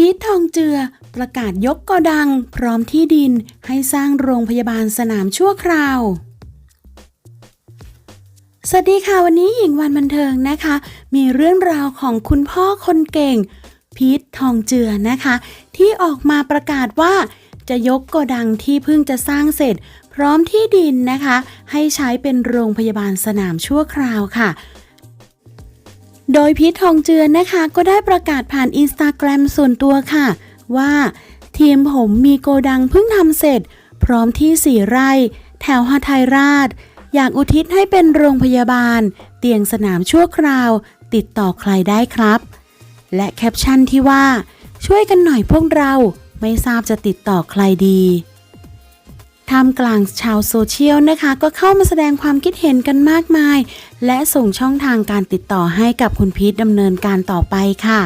พีททองเจือ ประกาศยกโกดัง พร้อมที่ดินให้สร้างโรงพยาบาลสนามชั่วคราว สวัสดีค่ะวันนี้หญิงวันบันเทิงนะคะ มีเรื่องราวของคุณพ่อคนเก่ง พีททองเจือนะคะ ที่ออกมาประกาศว่า จะยกโกดังที่เพิ่งจะสร้างเสร็จ พร้อมที่ดินนะคะ ให้ใช้เป็นโรงพยาบาลสนามชั่วคราวค่ะ โดยพีททองเจือนะคะ ก็ได้ประกาศผ่านอินสตาแกรมส่วนตัวค่ะ ว่าทีมผมมีโกดังเพิ่งทำเสร็จ พร้อมที่สี่ไร่ แถวฮาไทยราช อยากอุทิศให้เป็นโรงพยาบาล เตียงสนามชั่วคราว ติดต่อใครได้ครับ และแคปชั่นที่ว่า ช่วยกันหน่อยพวกเราไม่ทราบจะติดต่อใครดี ท่ามกลางชาวโซเชียลนะคะ ก็เข้ามาแสดงความคิดเห็นกันมากมาย และส่งช่องทางการติดต่อให้กับคุณพีทดำเนินการต่อไปค่ะ